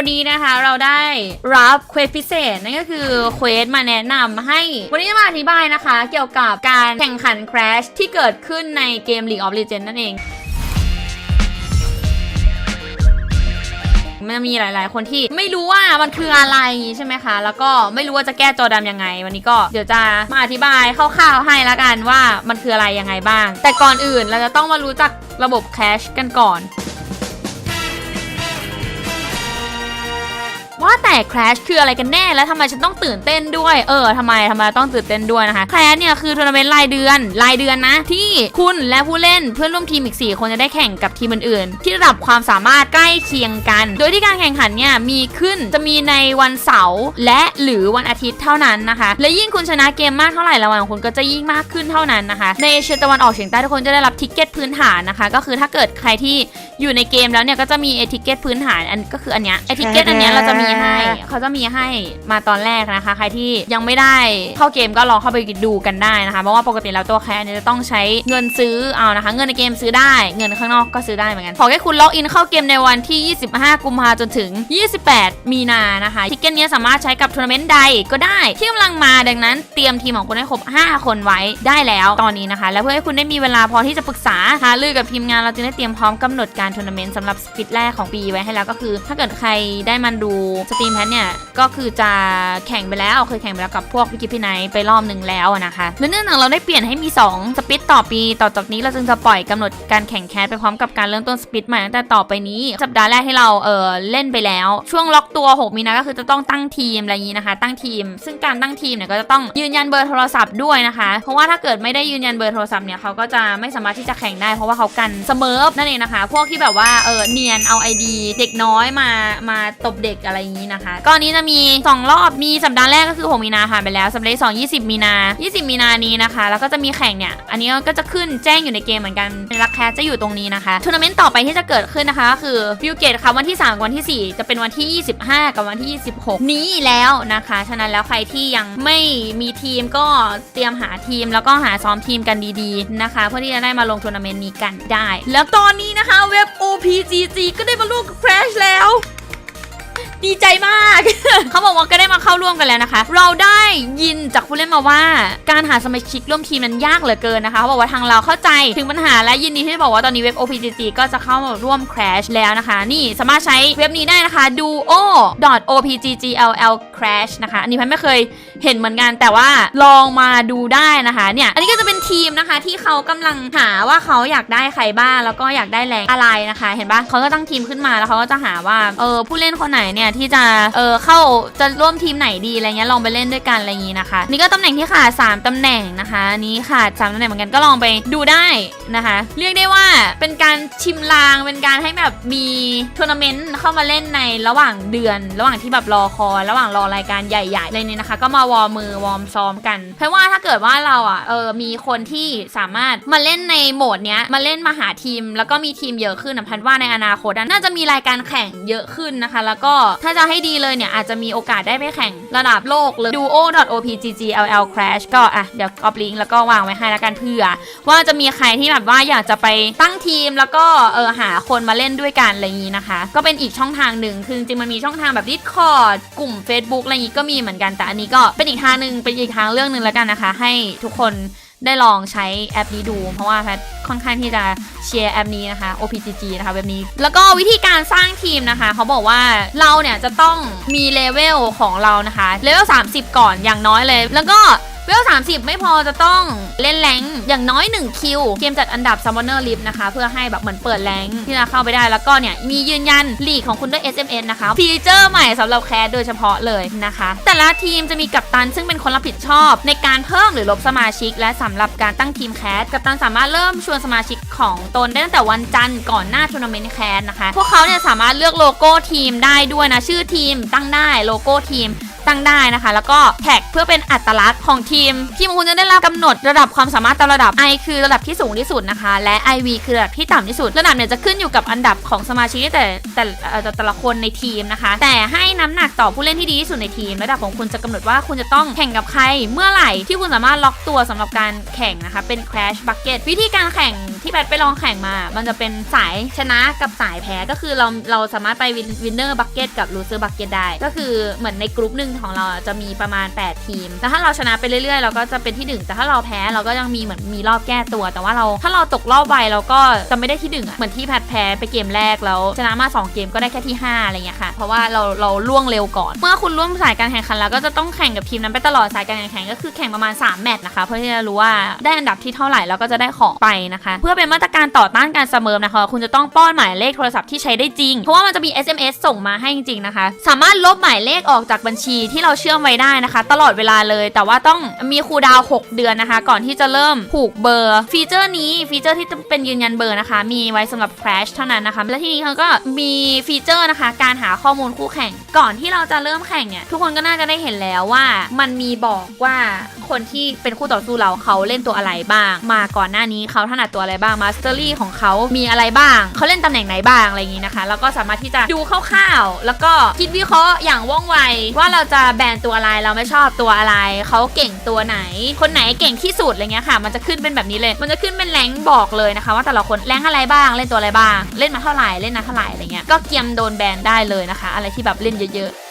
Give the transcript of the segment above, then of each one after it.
วันนี้นะคะเราได้รับเควสพิเศษนั่นก็คือเควสมาแนะนำให้ วันนี้จะมาอธิบายนะคะ เกี่ยวกับการแข่งขัน Crash ที่เกิดขึ้นในเกม League of Legends นั่นเองมันมีหลาย ๆ คนที่ไม่รู้ว่ามันคืออะไรใช่ไหมคะ แล้วก็ไม่รู้ว่าจะแก้จอดำยังไง วันนี้ก็เดี๋ยวจะมาอธิบายคร่าว ๆ ให้ละกันว่ามันคืออะไรยังไงบ้าง แต่ก่อนอื่นเราจะต้องมารู้จักระบบ Cache กันก่อน ว่าแต่ Crash คืออะไรกันแน่แล้วทำไมฉันต้องตื่นเต้นด้วย เออทำไมทำไมต้องตื่นเต้นด้วยนะคะ Crash เนี่ยคือทัวร์นาเมนต์รายเดือนรายเดือนนะ ที่คุณและผู้เล่นเพื่อนร่วมทีมอีก 4 คนจะได้แข่งกับทีมอื่นๆ ที่ระดับความสามารถใกล้เคียงกัน โดยที่การแข่งขันเนี่ยมีขึ้นจะมีในวันเสาร์และหรือวันอาทิตย์เท่านั้นนะคะ และยิ่งคุณชนะเกมมากเท่าไหร่รางวัลของคุณก็จะยิ่งมากขึ้นเท่านั้นนะคะ ในเอเชียตะวันออกเฉียงใต้ทุกคนจะได้รับทิกเก็ตพื้นฐานนะคะ ก็คือถ้าเกิดใครที่ อยู่ในเกมแล้วเนี่ยก็จะมีเอทิเก็ตพื้นฐานอันก็คืออันเนี้ยเอทิเก็ตอันเนี้ยเราจะมีให้เขาจะมีให้มาตอนแรกนะคะ ใครที่ยังไม่ได้เข้าเกมก็ลองเข้าไปดูกันได้นะคะเพราะว่าปกติแล้วตัวแคสเนี่ยจะต้องใช้เงินซื้อเอานะคะ เงินในเกมซื้อได้เงินข้างนอกก็ซื้อได้เหมือนกันขอแค่คุณล็อกอินเข้าเกมในวันที่ 25 กุมภาจนถึง 28 มีนานะคะทิกเก็ตเนี้ยสามารถใช้กับทัวร์นาเมนต์ใดก็ได้ที่กำลังมาดังนั้นเตรียมทีมของคุณให้ครบ 5 คนไว้ได้แล้วตอนนี้นะคะ และเพื่อให้คุณได้มีเวลาพอที่จะปรึกษาหารือกับทีมงานเราจึงได้เตรียมพร้อมกำหนดการทัวร์นาเมนต์สำหรับสปิดแรกของปีไว้ให้แล้วก็คือ ถ้าเกิดใครได้มันดูสตรีมแพทเนี่ย ก็คือจะแข่งไปแล้วเคยแข่งไปแล้วกับพวกวิกิพี่ไนไปรอบหนึ่งแล้วนะคะและเนื่องจากเราได้เปลี่ยนให้มี 2 สปิดต่อปี ต่อจากนี้เราจึงจะปล่อยกำหนดการแข่งแคสไปพร้อมกับการเริ่มต้นสปิดใหม่ตั้งแต่ต่อไปนี้ สัปดาห์แรกที่เราเออเล่นไปแล้ว ช่วงล็อกตัว 6 มีนาก็คือจะต้องตั้งทีมอะไรอย่างนี้นะคะ ตั้งทีม ซึ่งการตั้งทีมเนี่ยก็จะต้องยืนยันเบอร์โทรศัพท์ด้วยนะคะ เพราะว่าถ้าเกิดไม่ได้ยืนยันเบอร์โทรศัพท์เนี่ยเขาก็จะไม่สามารถที่จะแข่งได้เพราะว่าเขากันเสมอนั่นเองนะคะ พวกที่แบบว่าเออเนียนเอา ID เด็กน้อยมามาตบเด็กอะไรอย่างนี้นะคะก็อนนี้จะมี 2 รอบมีสัปดาห์แรกก็คือ 6 มีนาผ่านไปแล้วสัปดาห์ที่สอง20 มีนา 20 มีนานี้นะคะ แล้วก็จะมีแข่งเนี่ย อันนี้ก็จะขึ้นแจ้งอยู่ในเกมเหมือนกันรักแคสจะอยู่ตรงนี้นะคะทัวร์นาเมนต์ต่อไปที่จะเกิดขึ้นนะคะก็คือฟิวเกตค่ะวันที่ 3 กับวันที่ 4 จะเป็นวันที่ 25 กับวันที่ 26 นี้แล้วนะคะ ฉะนั้นแล้วใครที่ยังไม่มีทีมก็เตรียมหาทีมแล้วก็หาซ้อมทีมกันดีๆนะคะ เพื่อที่จะได้มาลงทัวร์นาเมนต์นี้กันได้ แล้วตอนนี้นะคะเว็บ OPGG ก็ได้มาร่วมกับ Crash แล้ว ดีใจมาก เขาบอกว่าก็ได้มาเข้าร่วมกันแล้วนะคะ เราได้ยินจากผู้เล่นมาว่า การหาสมาชิกร่วมทีมนั้นยากเหลือเกินนะคะเขาบอกว่าทางเราเข้าใจถึงปัญหาและยินดีที่จะบอกว่าตอนนี้เว็บ OPGG ก็จะเข้าร่วม Crash แล้วนะคะ นี่สามารถใช้เว็บนี้ได้นะคะ duo opggll crash นะคะ อันนี้พันไม่เคยเห็นเหมือนกันแต่ว่าลองมาดูได้นะคะเนี่ยอันนี้ก็จะเป็นทีมนะคะที่เขากำลังหาว่าเขาอยากได้ใครบ้างแล้วก็อยากได้แรงอะไรนะคะ เห็นปะเขาก็ตั้งทีมขึ้นมาแล้วเขาก็จะหาว่าเออผู้เล่นคนไหนเนี่ยที่จะเออเข้าจะร่วมทีมไหนดีอะไรเงี้ยลองไปเล่นด้วยกันอะไรอย่างงี้นะคะ นี่ก็ตำแหน่งที่ขาด3ตำแหน่งนะคะอันนี้ขาด3ตำแหน่งเหมือนกันก็ลองไปดูได้นะคะ เรียกได้ว่าเป็นการชิมลางเป็นการให้แบบมีทัวร์นาเมนต์เข้ามาเล่นในระหว่างเดือน ระหว่างที่แบบรอคอ ระหว่างรอรายการใหญ่ๆอะไรนี้นะคะ ก็มาวอร์มมือวอร์มซ้อมกัน เพราะว่าถ้าเกิดว่าเราอะเออมีคนที่สามารถมาเล่นในโหมดเนี้ยมาเล่นมาหาทีม แล้วก็มีทีมเยอะขึ้นนะพันว่าในอนาคตน่าจะมีรายการแข่งเยอะขึ้นนะคะ แล้วก็ถ้าจะให้ดีเลยเนี่ย อาจจะมีโอกาสได้ไปแข่งระดับโลกเลย duo.opggll crash ก็อะเดี๋ยวกอบลิงก์แล้วก็วางไว้ให้แล้วกันเผื่อ ว่าจะมีใครที่แบบว่าอยากจะไปตั้งทีมแล้วก็เออหาคนมาเล่นด้วยกันอะไรอย่างนี้นะคะ ก็เป็นอีกช่องทางหนึ่งคือจริงมันมีช่องทางแบบ Discord กลุ่ม Facebook อะไรอย่างนี้ก็มีเหมือนกันแต่อันนี้ก็เป็นอีกทางหนึ่งเป็นอีกทางเรื่องหนึ่งแล้วกันนะคะ ให้ทุกคน ได้ลองใช้แอปนี้ดู เพราะว่าแพทค่อนข้างที่จะเชียร์แอปนี้นะคะ OPGG นะคะแบบนี้ แล้วก็วิธีการสร้างทีมนะคะเขาบอกว่าเราเนี่ยจะต้องมีเลเวลของเรานะคะเลเวล30 ก่อนอย่างน้อยเลย แล้วก็ เวล 30 ไม่พอจะต้องเล่นแรงอย่างน้อย 1 คิว เกมจัดอันดับ Summoner List นะคะ เพื่อให้แบบเหมือนเปิดแรงที่จะเข้าไปได้แล้วก็เนี่ย มียืนยันลีกของคุณด้วย SMS นะคะ ฟีเจอร์ใหม่สำหรับแคสโดยเฉพาะเลยนะคะ แต่ละทีมจะมีกัปตันซึ่งเป็นคนรับผิดชอบ ในการเพิ่มหรือลบสมาชิก และสำหรับการตั้งทีมแคสกัปตันสามารถเริ่มชวนสมาชิกของตนได้ตั้งแต่วันจันทร์ก่อนหน้าทัวร์นาเมนต์แคสนะคะ พวกเขาเนี่ยสามารถเลือกโลโก้ทีมได้ด้วยนะชื่อทีมตั้งได้โลโก้ทีม ตั้งได้นะคะ แล้วก็แท็กเพื่อเป็นอัตลักษณ์ของทีม ทีมของคุณจะได้รับกำหนดระดับความสามารถตามระดับ I คือระดับที่สูงที่สุดนะคะ และ IV คือระดับที่ต่ำที่สุด ระดับเนี่ยจะขึ้นอยู่กับอันดับของสมาชิกแต่แต่เอ่อแต่ละคนในทีมนะคะ แต่ให้น้ำหนักต่อผู้เล่นที่ดีที่สุดในทีม ระดับของคุณจะกำหนดว่าคุณจะต้องแข่งกับใครเมื่อไหร่ที่คุณสามารถล็อกตัวสำหรับการแข่งนะคะ เป็น Crash Bucket วิธีการแข่งที่แบทไปลองแข่งมา มันจะเป็นสายชนะกับสายแพ้ก็คือเราเราสามารถไปวินเนอร์บักเก็ตกับลูเซอร์บักเก็ตได้ ก็คือเหมือนในกลุ่มหนึ่งของเราจะมีประมาณ 8 ทีมแล้วถ้าเราชนะไปเรื่อยๆ เราก็จะเป็นที่หนึ่งแต่ถ้าเราแพ้เราก็ยังมีเหมือนมีรอบแก้ตัว แต่ว่าเราถ้าเราตกรอบไปเราก็จะไม่ได้ที่หนึ่งอะเหมือนที่แพทแพ้ไปเกมแรกแล้วชนะมา 2 เกมก็ได้แค่ที่ 5 อะไรเงี้ยค่ะ เพราะว่าเราเราล่วงเร็วก่อน เมื่อคุณร่วมสายการแข่งขันแล้วก็จะต้องแข่งกับทีมนั้นไปตลอดสายการแข่งขันก็คือแข่งประมาณ 3 แมตช์นะคะ เพื่อที่จะรู้ว่าได้อันดับที่เท่าไหร่แล้วก็จะได้ของไปนะคะ เพื่อเป็นมาตรการต่อต้านการเสมอนะคะ คุณจะต้องป้อนหมายเลขโทรศัพท์ที่ใช้ได้จริง เพราะว่ามันจะมี SMS ส่งมาให้จริงๆนะคะ สามารถลบหมายเลขออกจากบัญชีที่เราเชื่อมไว้ได้นะคะ ตลอดเวลาเลย แต่ว่าต้องมีคูดาว 6 เดือนนะคะ ก่อนที่จะเริ่มผูกเบอร์ ฟีเจอร์นี้ฟีเจอร์ที่เป็นยืนยันเบอร์นะคะ มีไว้สำหรับ Crash เท่านั้นนะคะ และทีนี้เขาก็มีฟีเจอร์นะคะ การหาข้อมูลคู่แข่ง ก่อนที่เราจะเริ่มแข่งเนี่ยทุกคนก็น่าจะได้เห็นแล้วว่ามันมีบอกว่าคนที่เป็นคู่ต่อสู้เราเขาเล่นตัวอะไรบ้าง มาก่อนหน้านี้เขาถนัดตัวอะไรบ้างมาสเตอรี่ของเขามีอะไรบ้าง เขาเล่นตำแหน่งไหนบ้างอะไรอย่างนี้นะคะ แล้วก็สามารถที่จะดูคร่าวๆแล้วก็คิดวิเคราะห์อย่างว่องไวว่าเราจะแบนตัวอะไรเราไม่ชอบตัวอะไรเขาเก่งตัวไหน คนไหนเก่งที่สุดอะไรเงี้ยค่ะ มันจะขึ้นเป็นแบบนี้เลย มันจะขึ้นเป็นแรงค์บอกเลยนะคะ ว่าแต่ละคนแรงค์อะไรบ้างเล่นตัวอะไรบ้าง เล่นมาเท่าไหร่เล่นนะเท่าไหร่อะไรเงี้ยก็เกียมโดนแบนได้เลยนะคะ อะไรที่แบบเล่นเยอะๆ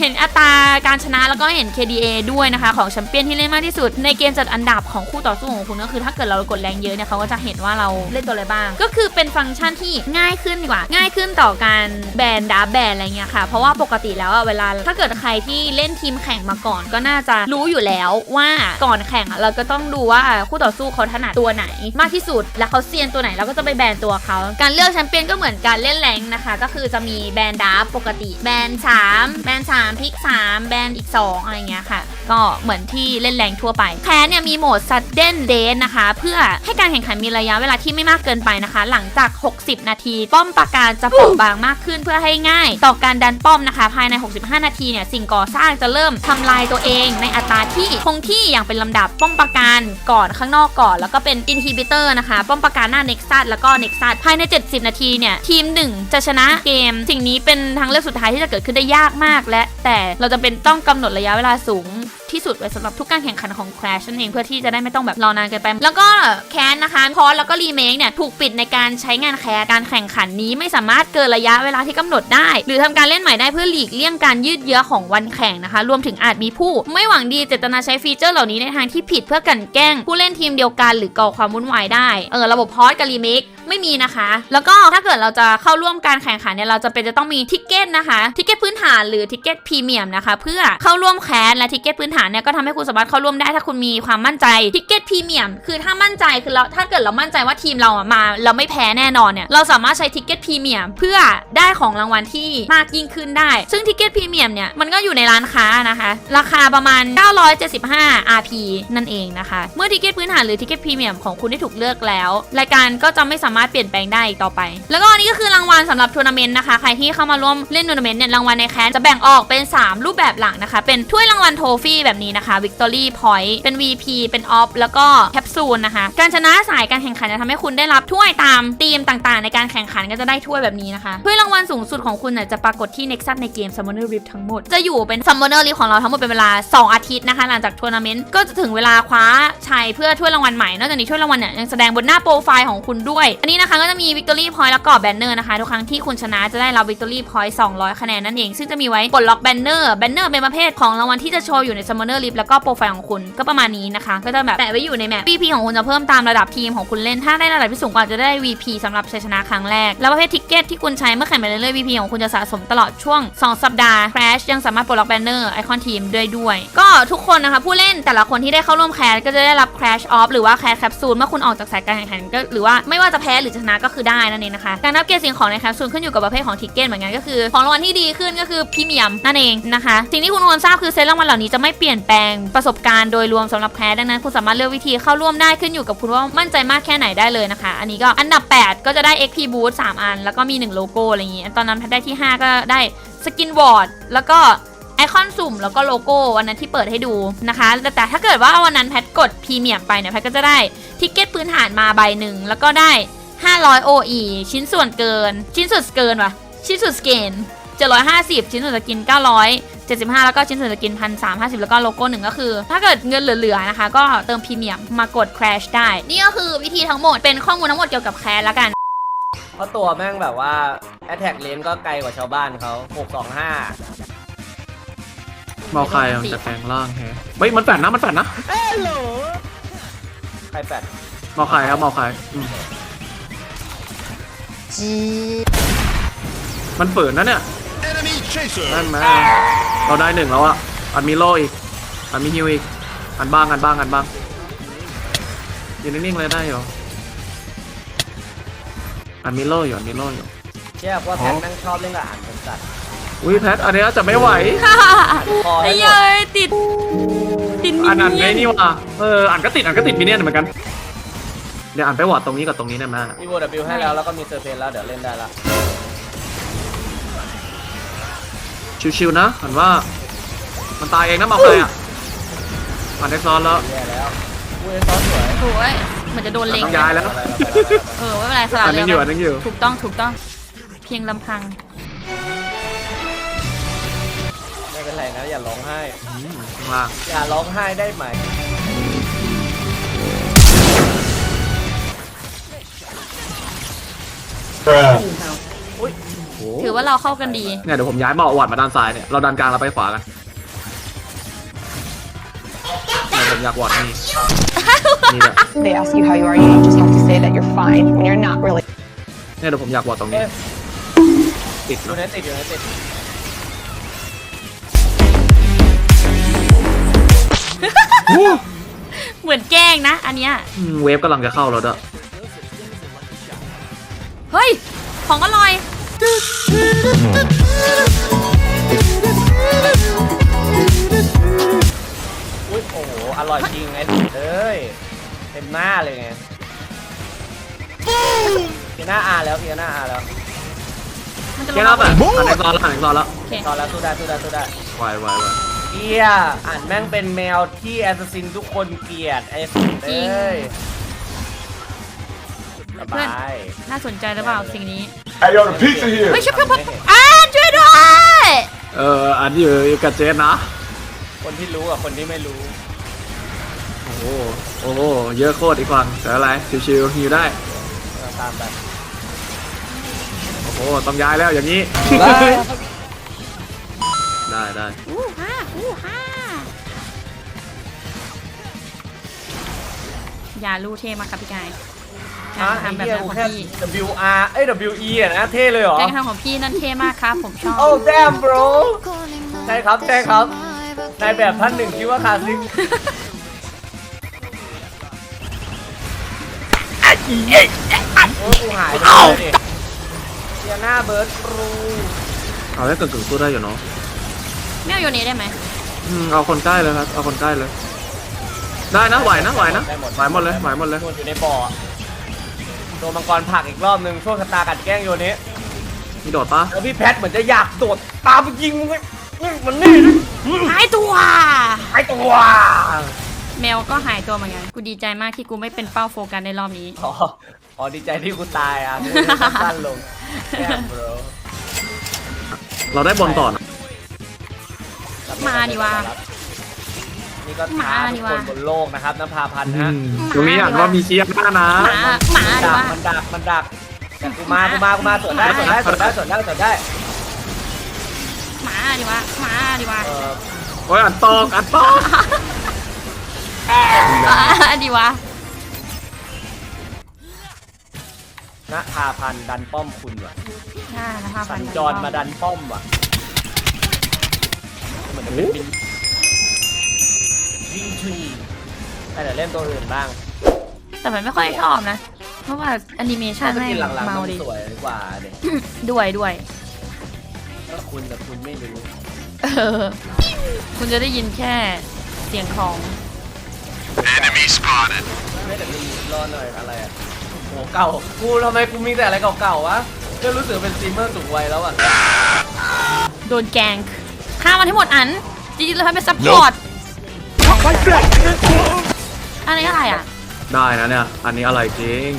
เห็นอัตราการชนะแล้วก็เห็น KDA ด้วยนะคะ ของแชมเปี้ยนที่เล่นมากที่สุด ในเกมจัดอันดับของคู่ต่อสู้ของคุณก็คือ ถ้าเกิดเรากดแรงเยอะเนี่ยเขาก็จะเห็นว่าเราเล่นตัวอะไรบ้าง ก็คือเป็นฟังก์ชันที่ง่ายขึ้นดีกว่า ง่ายขึ้นต่อการแบนดับแบนอะไรเงี้ยค่ะ เพราะว่าปกติแล้วอะเวลาถ้าเกิดใครที่เล่นทีมแข่งมาก่อน ก็น่าจะรู้อยู่แล้วว่าก่อนแข่งอะเราก็ต้องดูว่าคู่ต่อสู้เขาถนัดตัวไหน มากที่สุดและเขาเซียนตัวไหนเราก็จะไปแบนตัวเขาการเลือกแชมเปี้ยนก็เหมือนการเล่นแรงนะคะ ก็คือจะมีแบนดับปกติแบน3แบน3พลิก3 แบนอีก 2 อะไรเงี้ยค่ะ ก็เหมือนที่เล่นแรงทั่วไปแพ้เนี่ยมีโหมด sudden death นะคะ เพื่อให้การแข่งขันมีระยะเวลาที่ไม่มากเกินไปนะคะ หลังจาก 60 นาที ป้อมปราการจะเปราะบางมากขึ้นเพื่อให้ง่าย ต่อการดันป้อมนะคะ ภายใน 65 นาทีเนี่ยสิ่งก่อสร้างจะเริ่มทำลายตัวเอง ในอัตราที่คงที่อย่างเป็นลำดับป้อมปราการก่อนข้างนอกก่อน แล้วก็เป็น inhibitor นะคะ ป้อมปราการหน้า nexus แล้วก็ nexus ภายใน 70 นาทีเนี่ยทีม 1 จะชนะเกม สิ่งนี้เป็นทางเลือกสุดท้ายที่จะเกิดขึ้นได้ยากมาก และ แต่เราจะเป็นต้องกำหนดระยะเวลาสูงที่สุดไว้สำหรับทุกการแข่งขันของ Crash นั่นเองเพื่อที่จะได้ไม่ต้องแบบรอนานเกินไป แล้วก็แคนนะคะพอสแล้วก็รีเมคเนี่ยถูกปิดในการใช้งานแคสการแข่งขันนี้ไม่สามารถเกินระยะเวลาที่กำหนดได้ หรือทำการเล่นใหม่ได้เพื่อหลีกเลี่ยงการยืดเยื้อของวันแข่งนะคะ รวมถึงอาจมีผู้ ไม่หวังดีเจตนาใช้ฟีเจอร์เหล่านี้ในทางที่ผิดเพื่อกันแกล้ง ผู้เล่นทีมเดียวกันหรือก่อความวุ่นวายได้เออระบบพอสกับรีเมคไม่มีนะคะ แล้วก็ถ้าเกิดเราจะเข้าร่วมการแข่งขันเนี่ยเราจะเป็นจะต้องมีทิกเก็ตนะคะทิกเก็ตพื้นฐานหรือทิกเก็ตพรีเมียมนะคะ เพื่อเข้าร่วมแคสและทิกเก็ตพื้นฐานเนี่ยก็ทำให้คุณสามารถเข้าร่วมได้ถ้าคุณมีความมั่นใจทิกเก็ตพรีเมียมคือถ้ามั่นใจคือเราถ้าเกิดเรามั่นใจว่าทีมเราอะมา เราไม่แพ้แน่นอนเนี่ยเราสามารถใช้ทิกเก็ตพรีเมียมเพื่อได้ของรางวัลที่มากยิ่งขึ้นได้ ซึ่งทิกเก็ตพรีเมียมเนี่ยมันก็อยู่ในร้านค้านะคะ ราคาประมาณ 975 RP นั่นเองนะคะ เมื่อทิกเก็ตพื้นฐานหรือทิกเก็ตพรีเมียมของคุณได้ถูกเลือกแล้ว รายการก็จะไม่สามารถเปลี่ยนแปลงได้อีกต่อไป แล้วก็อันนี้ก็คือรางวัลสำหรับทัวร์นาเมนต์นะคะใครที่เข้ามาร่วมเล่นทัวร์นาเมนต์เนี่ยรางวัลในแคสจะแบ่งออกเป็น 3 รูปแบบหลักนะคะ เป็นถ้วยรางวัลโทฟฟีแบบนี้นะคะ Victory Point เป็น VP เป็นออฟแล้วก็แค ซูลนะคะ การชนะสายการแข่งขันจะทำให้คุณได้รับถ้วยตามธีมต่างๆ ในการแข่งขันก็จะได้ถ้วยแบบนี้นะคะถ้วยรางวัลสูงสุดของคุณเนี่ยจะปรากฏที่ Nexus ในเกม Summoner Rift ทั้งหมด จะอยู่เป็น Summoner Rift ของเราทั้งหมดเป็นเวลา 2 อาทิตย์นะคะหลังจากทัวร์นาเมนต์ก็จะถึงเวลาคว้าชัยเพื่อถ้วยรางวัลใหม่ นอกจากนี้ถ้วยรางวัลเนี่ยยังแสดงบนหน้าโปรไฟล์ของคุณด้วย อันนี้นะคะก็จะมี Victory Point แล้วก็แบนเนอร์นะคะทุกครั้งที่คุณชนะจะได้รับ Victory Point 200 คะแนนนั่นเอง ซึ่งจะมีไว้ปลดล็อกแบนเนอร์แบนเนอร์เป็นประเภทของรางวัลที่จะโชว์อยู่ใน Summoner Rift แล้วก็โปรไฟล์ของคุณก็ประมาณนี้นะคะก็จะแบบแปะไว้อยู่ในแมป BP VP ของคุณจะเพิ่มตามระดับทีมของคุณเล่น ถ้าได้ระดับที่สูงกว่าจะได้ VP สำหรับชัยชนะครั้งแรก แล้วประเภททิกเก็ตที่คุณใช้เมื่อแข่งไปเรื่อยๆ VP ของคุณจะสะสมตลอดช่วง 2 สัปดาห์ Crash ยังสามารถปลดล็อกแบนเนอร์ไอคอนทีมด้วยด้วย ก็ทุกคนนะคะผู้เล่นแต่ละคนที่ได้เข้าร่วมแคสก็จะได้รับ Crash Off หรือว่า Crash Capsule เมื่อคุณออกจากสายการแข่งขันก็หรือว่าไม่ว่าจะแพ้หรือจะชนะก็คือได้นั่นเองนะคะการนับเกรดสิ่งของในแคปซูลขึ้นอยู่กับประเภทของทิกเก็ตเหมือนกันก็คือของรางวัลที่ดีขึ้นก็คือพรีเมียมนั่นเองนะคะสิ่งที่คุณควรทราบคือเซตรางวัลเหล่านี้จะไม่เปลี่ยนแปลงประสบการณ์โดยรวมสำหรับแคสดังนั้นคุณสามารถเลือกวิธีเข้าร่วมมได้ขึ้นอยู่กับคุณว่ามั่นใจมากแค่ไหนได้เลยนะคะ อันนี้ก็อันดับ 8 ก็จะได้ XP Boost 3 อัน แล้วก็มี 1 โลโก้อะไรอย่างงี้ตอนนั้นแพทได้ที่ 5 ก็ได้สกินวอร์ดแล้วก็ไอคอนสุ่มแล้วก็โลโก้วันนั้นที่เปิดให้ดูนะคะแต่แต่ถ้าเกิดว่าวันนั้นแพทกดพรีเมียมไปเนี่ยแพทก็จะได้ทิกเก็ตพื้นฐานมาใบหนึ่งแล้วก็ได้ 500 OE ชิ้นส่วนเกิน ชิ้นส่วนเกินวะชิ้นส่วนเกน 750 ชิ้นส่วนสกิน975 แล้วก็ชิ้นส่วนสกิน1,350แล้วก็โลโก้หนึ่งก็คือ ถ้าเกิดเงินเหลือๆนะคะ ก็เติมพรีเมียมมากด Crash ได้ นี่ก็คือวิธีทั้งหมดเป็นข้อมูลทั้งหมดเกี่ยวกับแคสแล้วกัน เพราะตัวแม่งแบบว่า Attack Range ก็ไกลกว่าชาวบ้านเขา625เมาใครมันจะแปลงร่างแฮะเฮ้ยมันแปดนะ มันแปดนะเอ้โหลใครแปดเมาใครครับเมาใครอืมมันเปิดนะเนี่ย Enemy chaser. นั่นไหมเราได้หนึ่งแล้วอะอันมีโลอีก อันมีฮิวอีก อันบ้างอันบ้างอันบ้างยืนนิ่งๆเลยได้เหรออันมีโลอยู่อันมีโลอยู่เชื่อว่าแพทแม่งชอบเล่นกับอ่านเป็นสัตว์อุ้ยแพทอันเนี้ยจะไม่ไหว คอไอ้ให้หมเย้ดยติด ติดอันอันเนีไงยนนี่ว่ะเอออันก็ติดอันก็ติดมินเนี่ยนเหมือนกัน เดี๋ยวอ่านไปวอดตรงนี้กับตรงนี้ได้ไหมมีโบดับบิวให้แล้วแล้วก็มีเซอร์เพนแล้วเดี๋ยวเล่นได้ละ ชิวๆนะหันว่า มันตายเองนะเมาใครอะอันเด็กซอนแล้วแย่แล้วอุ้ยซอสสวยโอ้ยเหมือนจะโดนเล็งต้องย้ายแล้ว เออไม่เป็นไรสลับอันเรืนึงอยู่ออันนึงอยู่ ถูกต้องถูกต้อง เพียงลำพัง ไม่เป็นไรนะอย่าร้องไห้อืมข้างล่างอย่าร้องไห้ได้ไหมอุ้ยโอ้ ถือว่าเราเข้ากันดี เนี่ยเดี๋ยวผมย้ายมาอวัดมาด้านซ้ายเนี่ยเราดันกลางเราไปขวากันเนี่ยผมอยากวอดนี่นี่แหละ They ask you how you are, you just have to say that you're fine when you're not really. เนี่ยเดี๋ยวผมอยากวอดตรงนี้เอ๊ะติดอยู่นะในติดอยู่ในติดเหมือนแกล้งนะ อันเนี้ย อืมเวฟกำลังจะเข้าแล้วด้วยเฮ้ย ของอร่อย อุ้ยโอ้โหอร่อยจริงไอ้สัตว์เอ้ยเต็มหน้าเลยไงเกียร์หน้าอาแล้วเกียร์หน้าอาแล้วมันจะลแค่งนั้นมาแบบอันเด็กซอนแล้วอันเด็กซอนแล้วโอเคตอนแล้วสู้ได้สู้ได้สู้ได้ไวไวไวเกียร์อ่านแม่งเป็นแมวที่แอสซัสซินทุกคนเกลียดไอ้สัตว์เอ้ยสบายน่าสนใจหรือเปล่าสิ่งนี้ Hey, yo, the pizza here. เฮ้ยช่วยเพื่อนอ่าช่วยด้วย เอออันอยู่อยู่กับเจนนะ คนที่รู้กับคนที่ไม่รู้ โอ้โหโอ้โหเยอะโคตรอีกฝั่งแต่อะไรชิวๆฮิวได้เราตามไปโอ้โหต้องย้ายแล้วอย่างนี้ ได้ได้ได้อู้ฮ่าอู้ฮ่าอย่าลู่เท่มากครับพี่กาย การฮะกระไอ้ทำแบบเหี้ยนั้นกูของแค่พี่ W R เอ้ย W E อะนะเท่เลยเหรอ การกระทำของพี่นั่นเท่มากครับ ผมชอบ โอ้ damn bro ใช่ครับใช่ครับนายแบบท่านหนึ่งคิดว่าคาซิกโอ้ยกูหายไปเลยดิเทียหน้าเบิร์ดรู เอาได้กึ่งกึ่งๆสู้ได้อยู่เนาะไม่เอาโยนี้ได้ไหมอืมเอาคนใกล้เลยครับ เอาคนใกล้เลย ได้นะไหวนะไหวนะไหวหมดเลยไหวหมดเลยโดนอยู่ในบ่อโดนมังกรผลักอีกรอบหนึ่งช่วงชะตากัดแกล้งโยนี้มีโดดปะแล้วพี่แพทเหมือนจะอยากโดดตามไปยิงมึงเลยมันนี่นะหายตัว ไอตัวแมวก็หายตัวเหมือนกัน กูดีใจมากที่กูไม่เป็นเป้าโฟกัสในรอบนี้ อ๋ออ๋อดีใจที่กูตายอะที่สั้นลงแย่ bro เราได้บอลต่อนะมาดิวะ นี่ก็ท้ามาดิทุกวะคนบนโลกนะครับน้ำพาพันธ์อืนะมตรงนี้อ่านว่ามีเชียร์หน้านะหมาหมาดีดักวะมันดักมันดักแต่กูมากูมากูมาสวนได้สวนได้สวนได้สวนได้สวนได้หมาดีวะหมาดีวะเออโอ้ยอันตอกอันตอกอ่าดีวะณพาพันธ์ดันป้อมคุณว่ะน่านะภาพสัญจรมาดันป้อมว่ะเหมือนจะเป็นบินวิงทรี แต่เดี๋ยวเล่นตัวอื่นบ้างแต่มันไม่ค่อยชอบนะ เพราะว่าแอนิเมชันถ้าไม่กินหลังๆเมามันดีสวยกว่าเด็กด้วยด้วย ถ้าคุณแต่คุณไม่รู้เออ คุณจะได้ยินแค่เสียงของ Enemy spotted. ไม่แต่มีรอหน่อยอะไรอะโหเก่ากูทำไมกูมีแต่อะไรเก่าๆวะก็รู้สึกเป็นสตรีมเมอร์สูงวัยแล้วอะโดนแกงฆ่ามันให้หมดอันจริงๆแล้วเป็นซัพพอร์ต อันนี้อะไรอะ ได้นะเนี่ย อันนี้อะไรจริง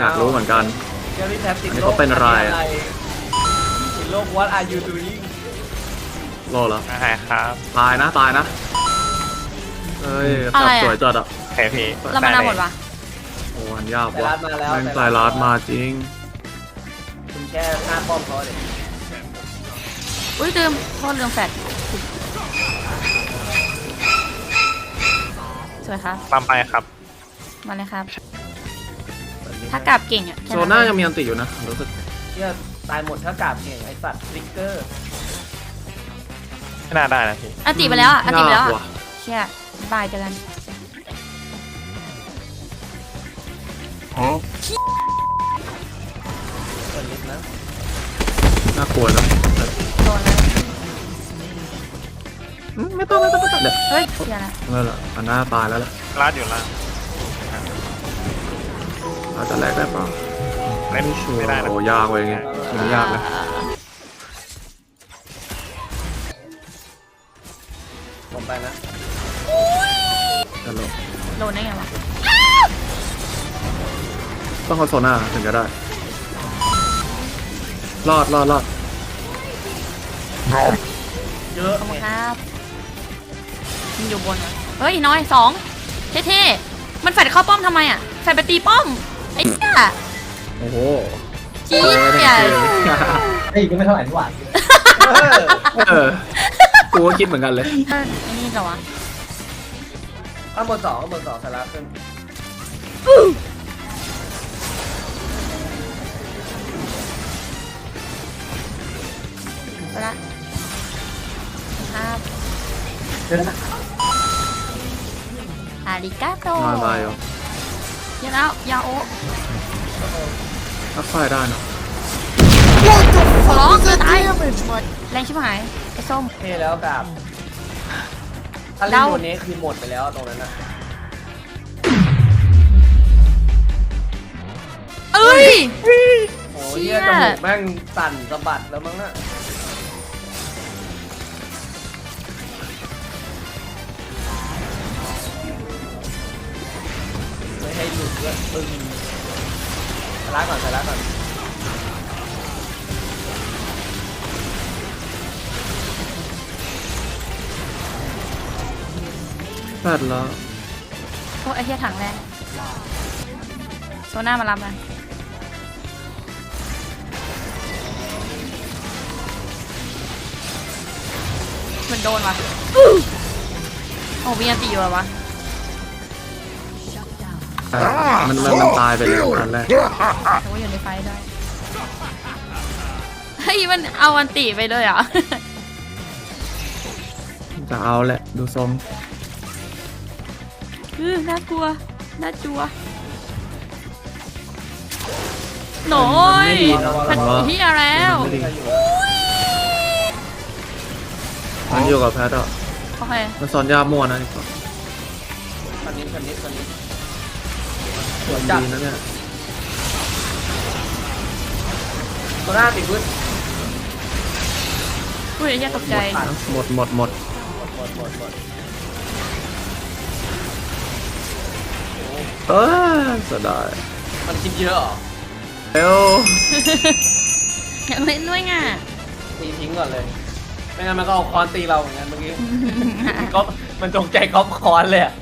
อยากรู้เหมือนกัน เจอรี่แท็บติดอันนี้โลกเขาเป็นอะไรอะติดโลก what are you doing โลแล้วอะไรครับตายนะตายนะเอ้ยอะไรจับอะ สวยจัดอะโอเคพี่เรามานาหมดวะโอ้อันยากสายว่ะรัดมาแล้ว แม่งสาสายยรัรัดดมามาจริง คุณแค่หน้าป้อมเขาเลยอุ้ยลืมโทษเรื่องแฟด สวยครับ ตามไปครับ มาเลยครับ ถ้ากราบเก่งอะแค่โซน่ายังมีอันติอยู่นะรู้สึกเที่ยตายหมดถ้ากราบเก่งไอสัตว์สติ๊กเกอร์ไม่น่าได้นะพี่อันติไปแล้วอะอันติไปแล้วยากอะว่ะเชี่ยบายเจอกันเปิดลิฟต์นะน่ากลัวนะ ไม่ต้องไม่ต้องไม่ต้องเดี๋ยวเฮ้ยเชี่ยละนั่นแหละอันหน้าตายแล้วแหละลาดอยู่ล่างอาจจะแลกได้เปล่าเล่นชัวไม่ได้ร์นะโอ้ยากเว้ยอย่างเงี้ยมันยากเลยผมไปนะตลกโดนได้ไงวะต้องเอาโซน่าถึงจะได้รอดรอดรอดเยอะขอบคุณครับ มันอยู่บนวะเฮ้ยน้อยสองเท่ๆมันแฟดเข้าป้อมทำไมอะแฟดไปตีป้อมไอ้เหี้ยโอ้โหจี๊ดเนี่ยเฮ้ยก็ไม่เท่าไหร่นี่หว่าเออกูก็คิดเหมือนกันเลยเออไอ้นี่เหรอวะข้างบนสองข้างบนสองสาระขึ้นไปละครับ อาริกาโตมาบายอยู่เยอะแล้วยาโอะทักไฟได้นะขอร้องจะตายแรงชิบหายไอ้ส้ม เท่แล้วกราบถ้าเล่นเดา ตัวนี้คือหมดไปแล้วตรงนั้นนะเอ้ย โอ้เชี่ยยจมูกแม่งสั่นสะบัดแล้วมั้งน่ะ ให้หลุดด้วยปึ้งสาระก่อนสาระก่อนแปดแล้วโอ้ไอ้เหี้ยถังแรงโซน่ามารับมันมันโดนว่ะโอ้มีอันตีอยู่เหรอวะ มันมันมันตายไปแล้วอันแรกแต่ว่าอยู่ในไฟได้เฮ้ยมันเอาอันตีไปเลยเหรอ จะเอาแหละดูทรงอือน่ากลัว น่าจัว หน่อยมันเฮียแล้วไม่ดีมันอยู่กับแพทย์อะโอเคมันสอนยามั่วนะนี่ก็คันนี้คันนี้คันนี้ สมัวยนจัดดีนะเนี่ยตัวหน้าติดพื้นอุ้ยไอ้เฮียตกใจ หมดหมดหมดหมดหมดหมดเออเสียดายมันคิดเยอะเหรอเร็วอยากเล่นด้วยไงตีทิ้งก่อนเลย ไม่งั้นมันก็เอาคอนตีเราเหมือนกันเมื่อกี้ ก็มันจงใจก๊อปคอนเลยอะ